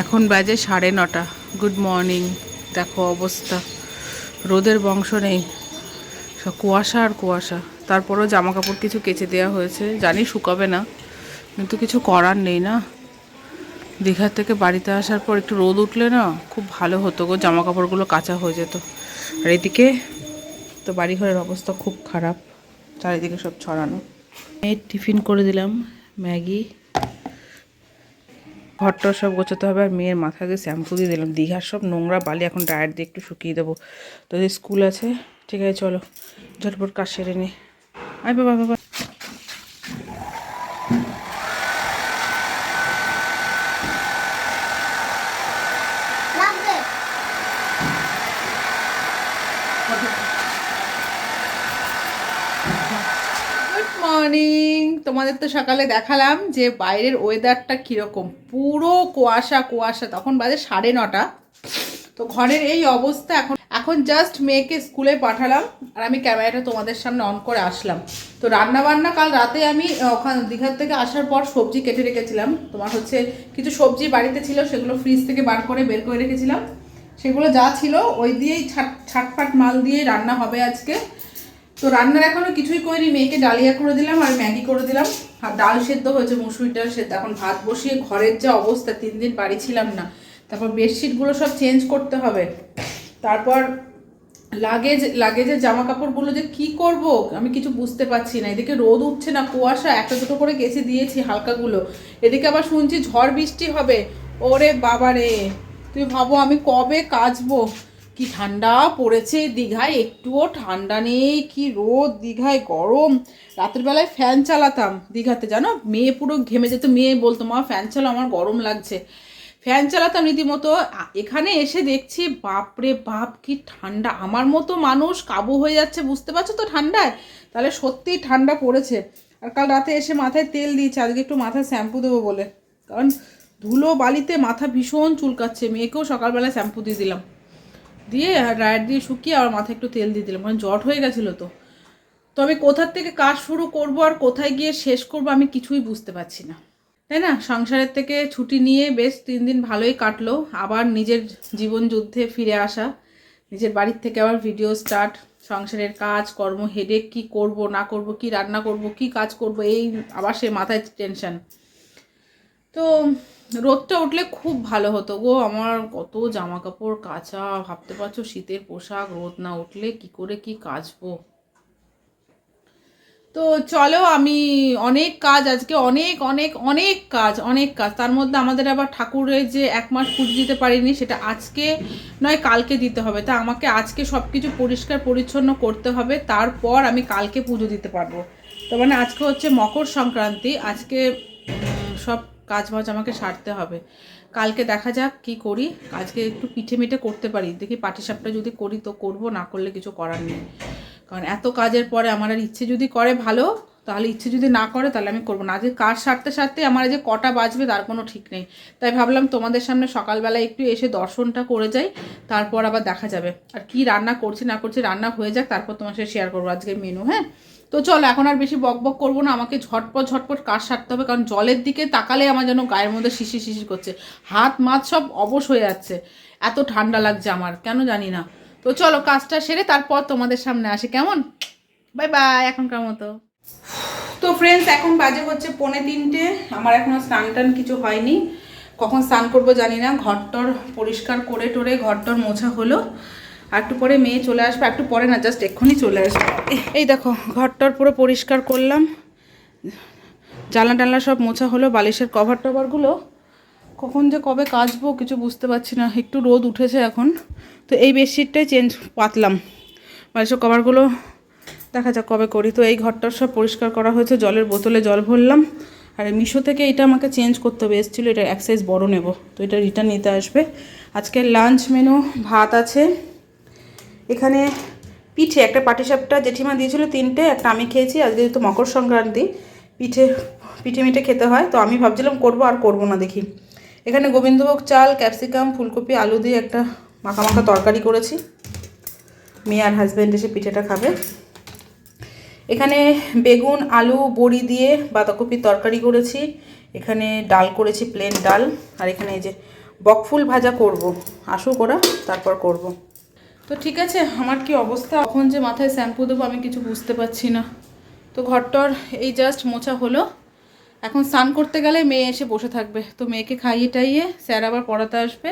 এখন বাজে সাড়ে নটা। গুড মর্নিং দেখো অবস্থা। রোদের বংশ নেই। সব কুয়াশা আর কুয়াশা। তারপরও জামা কাপড় কিছু কেচে দেওয়া হয়েছে। জানি শুকাবে না, কিন্তু কিছু করার নেই না। দীঘার থেকে বাড়িতে আসার পর একটু রোদ উঠলে না খুব ভালো হতো গো জামা কাপড়গুলো কাঁচা হয়ে যেত। আর এদিকে তো বাড়িঘরের অবস্থা খুব খারাপ। চারিদিকে সব ছড়ানো। মেয়ের টিফিন করে দিলাম ম্যাগি। ঘরটা সব গোছাতে হবে আর মেয়ের মাথাকে শ্যাম্পু দিয়ে দিলাম। দীঘার সব নোংরা বালি, এখন ডায়ের দিয়ে একটু শুকিয়ে দেবো। তো যে স্কুল আছে, ঠিক আছে, চলো। ঝটপট কাজ সেরে নি। আয় বাবা বাবা। গুড মর্নিং তোমাদের তো সকালে দেখালাম যে বাইরের ওয়েদারটা কীরকম। পুরো কুয়াশা কুয়াশা। তখন বাজে সাড়ে নটা। তো ঘরের এই অবস্থা এখন এখন জাস্ট মেয়েকে স্কুলে পাঠালাম আর আমি ক্যামেরাটা তোমাদের সামনে অন করে আসলাম। তো রান্না বান্না কাল রাতে আমি ওখান দীঘার থেকে আসার পর সবজি কেটে রেখেছিলাম। তোমার হচ্ছে কিছু সবজি বাড়িতে ছিল, সেগুলো ফ্রিজ থেকে বার করে বের করে রেখেছিলাম। সেগুলো যা ছিল, ওই দিয়েই ছাট ছাটপাট মাল দিয়েই রান্না হবে আজকে। তো রান্নার এখনও কিছুই করিনি, মেয়েকে ডালিয়া করে দিলাম আর ম্যাগি করে দিলাম। আর ডাল সেদ্ধ হয়েছে মুসুরি ডাল সেদ্ধ। এখন ভাত বসিয়ে ঘরের যা অবস্থা, তিন দিন বাড়ি ছিলাম না। তারপর বেডশিটগুলো সব চেঞ্জ করতে হবে। তারপর লাগেজ, লাগেজের জামা কাপড়গুলো যে কি করব, আমি কিছু বুঝতে পারছি না। এদিকে রোদ উঠছে না, কুয়াশা, একটা দুটো করে গেছে, দিয়েছি হালকাগুলো। এদিকে আবার শুনছি ঝড় বৃষ্টি হবে। ওরে বাবারে, তুই ভাবো আমি কবে কাচবো? কি ঠান্ডা পড়েছে দীঘায়? একটুও ঠান্ডা নেই, কি রোদ, দীঘায় গরম। রাতের বেলায় ফ্যান চালাতাম দীঘাতে, জানো? মেয়ে পুরো ঘেমে যেত, মেয়ে বলতো, মা, ফ্যান চালো আমার গরম লাগছে। ফ্যান চালাতাম রীতিমতো। এখানে এসে দেখছি, বাপরে বাপ, কি ঠান্ডা। আমার মতো মানুষ কাবু হয়ে যাচ্ছে, বুঝতে পারছ তো ঠান্ডায়? তাহলে সত্যিই ঠান্ডা পড়েছে। আর কাল রাতে এসে মাথায় তেল দিয়েছে, আজকে একটু মাথায় শ্যাম্পু দেবো বলে। কারণ ধুলো বালিতে মাথা ভীষণ চুলকাচ্ছে, মেয়েকেও সকালবেলা শ্যাম্পু দিয়ে দিলাম। দিয়ে ড্রায়ার দিয়ে শুকিয়ে আর মাথায় একটু তেল দিয়ে দিলাম। মানে জট হয়ে গেছিল তো। তো আমি কোথার থেকে কাজ শুরু করব আর কোথায় গিয়ে শেষ করব আমি কিছুই বুঝতে পারছি না। তাই না? সংসারের থেকে ছুটি নিয়ে বেশ তিন দিন ভালোই কাটলো। আবার নিজের জীবন যুদ্ধে ফিরে আসা, নিজের বাড়ির থেকে আবার ভিডিও স্টার্ট, সংসারের কাজ, কর্ম হেডে কি করব, না করব, কি রান্না করব, কি কাজ করব, এই আবার সে মাথায় টেনশন তো রোদটা উঠলে খুব ভালো হতো গো। আমার কত জামা কাপড় কাঁচা, ভাবতে পারছ শীতের পোশাক, রোদ না উঠলে কি করে কি কাচবো? তো চলো আমি অনেক কাজ, আজকে অনেক অনেক অনেক কাজ অনেক কাজ। তার মধ্যে আমাদের আবার ঠাকুরের যে এক মাস পুজো দিতে পারিনি, সেটা আজকে নয়, কালকে দিতে হবে। তা আমাকে আজকে সব কিছু পরিষ্কার, পরিচ্ছন্ন করতে হবে। তারপর আমি কালকে পুজো দিতে পারব। তো মানে আজকে হচ্ছে মকর সংক্রান্তি। আজকে সব কাজ বাজ আমাকে সারতে হবে। কালকে দেখা যাক কি করি। আজকে একটু পিঠে মিঠে করতে পারি। দেখি পাটিসাপটা যদি করি তো করব, না করলে কিছু করার নেই। কারণ এত কাজের পরে আমার আর ইচ্ছে যদি করে ভালো, তাহলে ইচ্ছে যদি না করে তাহলে আমি করব না। আজকে কাজ সারতে সারতে আমার যে কটা বাজবে, তার কোনো ঠিক নেই। তাই ভাবলাম তোমাদের সামনে সকালবেলা একটু এসে দর্শনটা করে যাই, তারপর আবার দেখা যাবে। আর কি রান্না করছি না করছি রান্না হয়ে যাক, তারপর তোমার সাথে শেয়ার করব আজকের মেনু হ্যাঁ? তো চলো, এখন আর বেশি বক বক করব না, আমাকে ঝটপট ঝটপট কাজ সারতে হবে? কারণ জলের দিকে তাকালে আমার যেন গায়ের মধ্যে শিশি শিশি করছে। হাত মাত সব অবশ হয়ে যাচ্ছে। এত ঠান্ডা লাগছে আমার, কেন জানি না। তো চলো, কাজটা সেরে তারপর তোমাদের সামনে আসি, কেমন? বাই বাই এখনকার মতো। তো ফ্রেন্ডস এখন বাজে হচ্ছে পৌনে তিনটে। আমার এখনও স্নান টান কিছু হয়নি। কখন স্নান করব জানি না। ঘরটর পরিষ্কার করে টোরে ঘরটর মোছা হলো। আর একটু পরে মেয়ে চলে আসবে একটু পরে না জাস্ট এক্ষুনি চলে আসবে। এই দেখো, ঘরটার পুরো পরিষ্কার করলাম। জানলা টানলা সব মোছা হলো, বালিশের কভার টভারগুলো কখন যে কবে কাচবো কিছু বুঝতে পারছি না, একটু রোদ উঠেছে এখন। তো এই বেডশিটটাই চেঞ্জ পাতলাম। বালিশের কভারগুলো দেখা যাক কবে করি। তো এই ঘরটার সব পরিষ্কার করা হয়েছে, জলের বোতলে জল ভরলাম। আর মিশো থেকে এটা আমাকে চেঞ্জ করতে হবে, এসেছিল এটা এক সাইজ বড় নেব। তো এটা রিটার্ন নিতে আসবে। আজকে লাঞ্চ মেনু ভাত আছে। এখানে পিঠে একটা পাটিসাপটা জেঠিমা দিয়েছিল তিনটে, একটা আমি খেয়েছি আজকে যেহেতু মকর সংক্রান্তি, পিঠে পিঠে মিঠে খেতে হয়, তো আমি ভাবছিলাম করব আর করব না, দেখি। এখানে গোবিন্দভোগ চাল, ক্যাপসিকাম, ফুলকপি, আলু দিয়ে একটা মাখা মাখা তরকারি করেছি। মেয়ে আর হাজব্যান্ড এসে পিঠেটা খাবে। এখানে বেগুন, আলু, বড়ি দিয়ে বাঁধাকপির তরকারি করেছি। এখানে ডাল করেছি প্লেন ডাল। আর এখানে এই যে বকফুল ভাজা করব। আসুক ওরা, তারপর করব। তো ঠিক আছে, আমার কি অবস্থা? এখন যে মাথায় শ্যাম্পু দেবো আমি কিছু বুঝতে পারছি না। তো ঘরটর এই জাস্ট মোছা হলো। এখন স্নান করতে গেলে মেয়ে এসে বসে থাকবে। তো মেয়েকে খাইয়ে টাইয়ে স্যার আবার পড়াতে আসবে।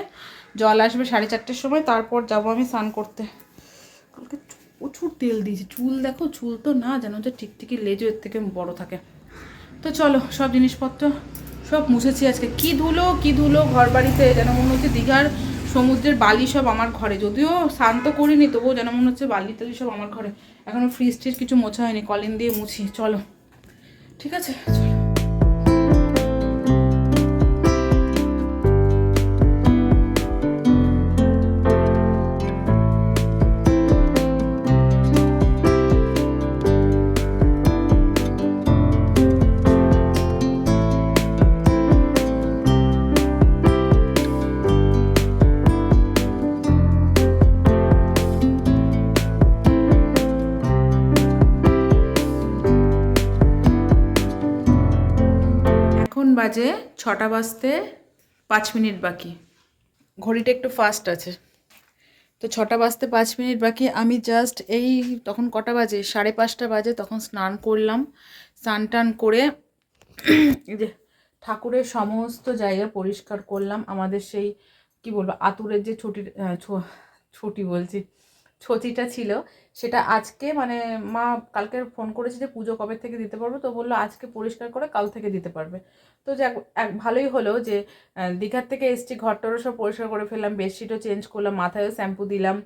জল আসবে সাড়ে চারটের সময়, তারপর যাব আমি স্নান করতে। কালকে প্রচুর তেল দিয়েছি। চুল দেখো, চুল তো না যেন যে টিকটিকি লেজও এর থেকে বড় থাকে। তো চলো, সব জিনিসপত্র সব মুছেছি আজকে। কি ধুলো কি ধুলো ঘর বাড়িতে যেন মনে হচ্ছে দীঘার সমুদ্রের বালি সব আমার ঘরে। যদিও শান্ত করিনি, তবুও যেন মনে হচ্ছে বালি টালি সব আমার ঘরে। এখনও ফ্রিজ ট্রিজ কিছু মোছা হয়নি, কলিন দিয়ে মুছি, চলো। ঠিক আছে? চলো বাজে ছটা বাজতে পাঁচ মিনিট বাকি। ঘড়িটা একটু ফাস্ট আছে। তো ছটা বাজতে পাঁচ মিনিট বাকি। আমি জাস্ট এই তখন কটা বাজে? সাড়ে পাঁচটা বাজে। তখন স্নান করলাম। স্নান টান করে যে ঠাকুরের সমস্ত জায়গা পরিষ্কার করলাম। আমাদের সেই, কি বলব, আতুরের যে ছুটি ছুটি বলছি ছচিটা ছিল, সেটা আজকে মানে মা কালকে ফোন করেছে যে পুজো কবে থেকে দিতে পারব? তো বলল আজকে পরিষ্কার করে কাল থেকে দিতে পারবে। তো যাক, এক, ভালোই হলো যে দীঘার থেকে এসছি, ঘরটরও সব পরিষ্কার করে ফেললাম, বেডশিটও চেঞ্জ করলাম, মাথায়ও শ্যাম্পু দিলাম,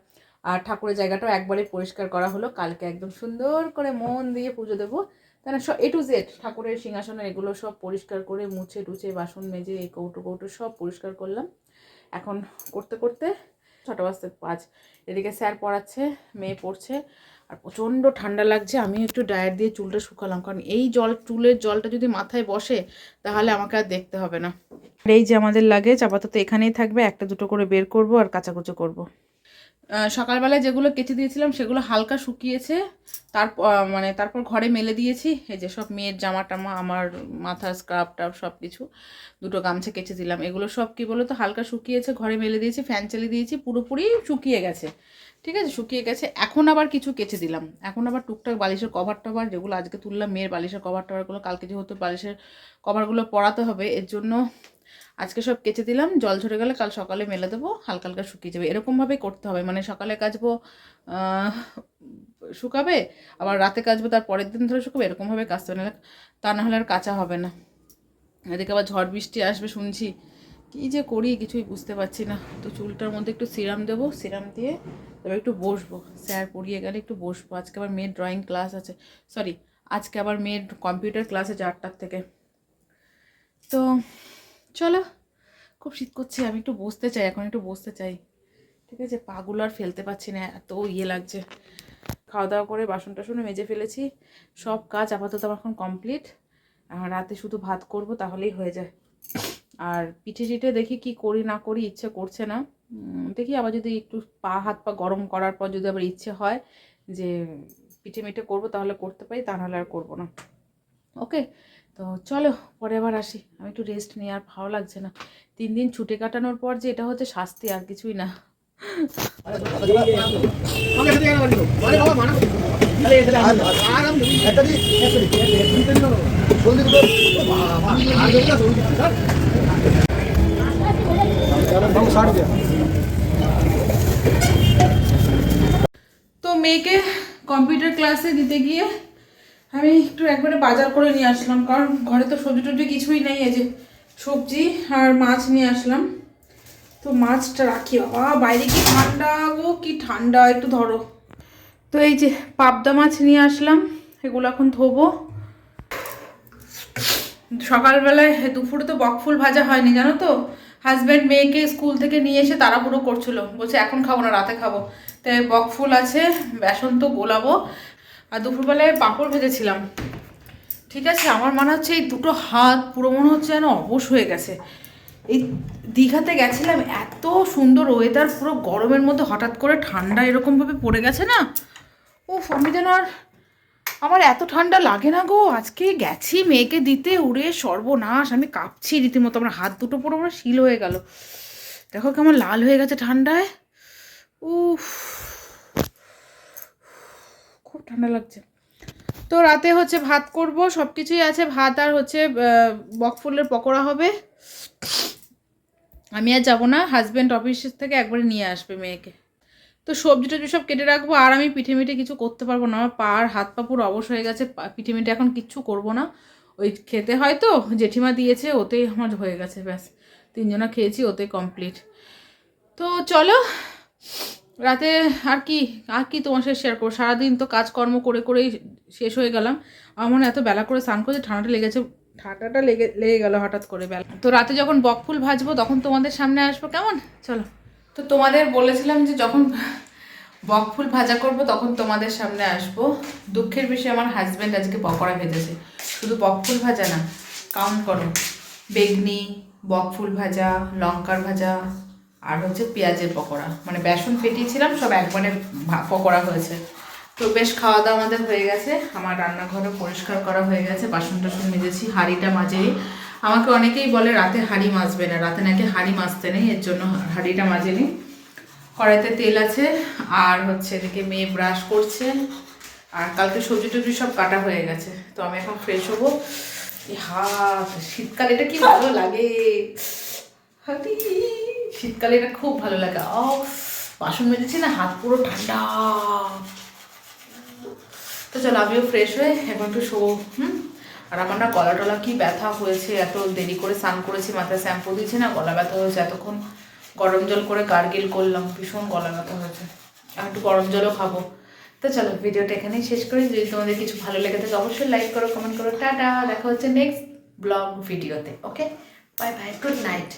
আর ঠাকুরের জায়গাটাও একবারে পরিষ্কার করা হলো। কালকে একদম সুন্দর করে মন দিয়ে পুজো দেবো। কেন সব এ টু জেড ঠাকুরের সিংহাসনে, এগুলো সব পরিষ্কার করে মুছে টুছে বাসন মেজে এই কৌটো কৌটো সব পরিষ্কার করলাম। এখন করতে করতে ছটা বাজতে পাঁচ। এদিকে স্যার পড়াচ্ছে মেয়ে পড়ছে আর প্রচণ্ড ঠান্ডা লাগছে। আমি একটু ডায়ের দিয়ে চুলটা শুকালাম কারণ এই জল চুলের জলটা যদি মাথায় বসে তাহলে আমাকে আর দেখতে হবে না। এই যে আমাদের লাগে লাগেজ আপাতত এখানেই থাকবে একটা দুটো করে বের করব আর কাঁচা কুচো আহ, সকালবেলায় যেগুলো কেচে দিয়েছিলাম সেগুলো হালকা শুকিয়েছে। তারপর মানে তারপর ঘরে মেলে দিয়েছি। এই যে সব মেয়ের জামা টামা আমার মাথার স্ক্রাব টাব সব কিছু দুটো গামছা কেচে দিলাম। এগুলো সব কি বলো তো হালকা শুকিয়েছে, ঘরে মেলে দিয়েছি ফ্যান চালিয়ে দিয়েছি, পুরোপুরি শুকিয়ে গেছে। ঠিক আছে, শুকিয়ে গেছে। এখন আবার কিছু কেচে দিলাম। এখন আবার টুকটাক বালিশের কভার টভার যেগুলো আজকে তুললাম মেয়ের বালিশের কভার টভারগুলো কালকে যেহেতু বালিশের কভারগুলো পরাতে হবে, এর জন্য আজকে সব কেচে দিলাম, জল ঝরে গেলে কাল সকালে মেলে দেবো, হালকা হালকা শুকিয়ে যাবে। এরকমভাবেই করতে হবে মানে সকালে কাচবো শুকাবে, আবার রাতে কাচবো, তার পরের দিন ধরে শুকাবে, এরকমভাবে কাচতে হবে তা না হলে আর কাঁচা হবে না। এদিকে আবার ঝড় বৃষ্টি আসবে শুনছি, কী যে করি কিছুই বুঝতে পারছি না। তো চুলটার মধ্যে একটু সিরাম দেবো, সিরাম দিয়ে তবে একটু বসবো। স্যার পড়িয়ে গেলে একটু বসবো, আজকে আবার মেয়ের ড্রয়িং ক্লাস আছে। সরি আজকে আবার মেয়ের কম্পিউটার ক্লাস আছে আটটার থেকে। তো চলো। খুব শীত করছে, আমি একটু বসতে চাই, এখন একটু বসতে চাই। ঠিক আছে? পাগুলো আর ফেলতে পারছি না, এত ইয়ে লাগছে। খাওয়া দাওয়া করে বাসন টাসনও মেজে ফেলেছি। সব কাজ আপাতত আমার এখন কমপ্লিট। রাতে শুধু ভাত করব, তাহলেই হয়ে যায়। আর পিঠে টিঠে দেখি কি করি, না করি, ইচ্ছে করছে না। দেখি আবার যদি একটু পা, হাত, পা গরম করার পর যদি আবার ইচ্ছে হয় যে পিঠে মিঠে করব, তাহলে করতে পারি, তা নাহলে আর করব না। ওকে তো চলো, পরে আবার আসি। আমি একটু রেস্ট নিই, আর ভালো লাগছে না। তিন দিন ছুটে কাটানোর পর যে এটা হচ্ছে শাস্তি, আর কিছুই না। তো মেয়েকে কম্পিউটার ক্লাসে দিতে গিয়ে আমি একটু একবারে বাজার করে নিয়ে আসলাম, কারণ ঘরে তো সবজি টবজি কিছুই নেই, এই যে সবজি আর মাছ নিয়ে আসলাম। তো মাছটা রাখি, বাবা, বাইরে কি ঠান্ডা গো, কি ঠান্ডা, একটু ধরো। তো এই যে পাবদা মাছ নিয়ে আসলাম, এগুলো এখন ধোবো। সকালবেলায় দুপুরে তো বকফুল ভাজা হয়নি, জানো তো? হাজব্যান্ড মেয়েকে স্কুল থেকে নিয়ে এসে তাড়াহুড়ো করছিল, বলছে এখন খাব না, রাতে খাব। তাই বকফুল আছে, বেসন তো গোলাবো। আর দুপুরবেলায় পাঁপড় ভেজেছিলাম। ঠিক আছে, আমার মনে হচ্ছে এই দুটো হাত পুরো মনে হচ্ছে যেন অবশ হয়ে গেছে। এই দীঘাতে গেছিলাম, এত সুন্দর ওয়েদার পুরো গরমের মধ্যে হঠাৎ করে ঠান্ডা এরকমভাবে পড়ে গেছে না? উফ, আমি যেন আর, আমার এত ঠান্ডা লাগে না গো। আজকে গেছি মেয়েকে দিতে, উড়ে সর্বনাশ, আমি কাঁপছি রীতিমতো, আমার হাত দুটো পুরো আমার শিল হয়ে গেল। দেখো কেমন লাল হয়ে গেছে ঠান্ডায়। উফ। ঠান্ডা লাগছে। তো রাতে হচ্ছে ভাত করব সব কিছুই আছে। ভাত আর হচ্ছে বকফুলের পকোড়া হবে। আমি আর যাব না হাজব্যান্ড অফিস থেকে একবারে নিয়ে আসবে মেয়েকে। তো সবজি টবজি সব কেটে রাখব, আর আমি পিঠে মিঠে কিছু করতে পারব না। আমার পা আর হাত পা পুরো অবশ হয়ে গেছে পিঠে মিঠে এখন কিচ্ছু করব না। ওই খেতে হয় তো জেঠিমা দিয়েছে, ওতেই আমার হয়ে গেছে, ব্যাস। তিনজনা খেয়েছি ওতেই কমপ্লিট তো চলো রাতে আর কি আর কি তোমার সাথে শেয়ার করব? সারাদিন তো কাজকর্ম করে করেই শেষ হয়ে গেলাম। আমার মনে এত বেলা করে স্নান করছে ঠান্ডাটা লেগেছে, ঠান্ডাটা লেগে লেগে গেল হঠাৎ করে বেলা। তো রাতে যখন বকফুল ভাজবো, তখন তোমাদের সামনে আসব, কেমন? চলো। তো তোমাদের বলেছিলাম যে যখন বকফুল ভাজা করব, তখন তোমাদের সামনে আসব। দুঃখের বিষয়ে, আমার হাজব্যান্ড আজকে পকোড়া ভেজেছে। শুধু বকফুল ভাজা না কাউন্ট করো। বেগনি বকফুল ভাজা, লঙ্কার ভাজা আর হচ্ছে পেঁয়াজের পকোড়া। মানে বেসন ফেটিয়েছিলাম, সব একবারে পকোড়া হয়েছে। তো বেশ খাওয়া দাওয়া আমাদের হয়ে গেছে। আমার রান্নাঘরও পরিষ্কার করা হয়ে গেছে বাসন টাসন মেজেছি, হাঁড়িটা মাজেই আমাকে অনেকেই বলে রাতে হাঁড়ি মাজবে না, রাতে নাকি হাঁড়ি মাজতে নেই, এর জন্য হাঁড়িটা মাজেনি। কড়াইতে তেল আছে, আর হচ্ছে এদিকে মেয়ে ব্রাশ করছে, আর কালকে সবজি টবজি সব কাটা হয়ে গেছে। তো আমি এখন ফ্রেশ হব। এই শীতকাল, এটা কি ভালো লাগে? হাতি শীতকালে এটা খুব ভালো লাগে। ও, বাসন মেজেছি না, হাত পুরো ঠান্ডা। তো চলো, আমিও ফ্রেশ হয়ে এখন একটু শো হুম? আর আমার না গলা টলা কি ব্যথা হয়েছে, এত দেরি করে স্নান করেছি, মাথায় শ্যাম্পু দিয়েছি না, গলা ব্যথা হয়েছে। এতক্ষণ গরম জল করে গার্গিল করলাম, ভীষণ গলা ব্যথা হয়েছে। আর একটু গরম জলও খাব। তো চলো, ভিডিওটা এখানেই শেষ করি। যদি তোমাদের কিছু ভালো লেগে থাকে, অবশ্যই লাইক করো কমেন্ট করো। টাটা, দেখা হচ্ছে নেক্সট ব্লগ ভিডিওতে okay bye bye good night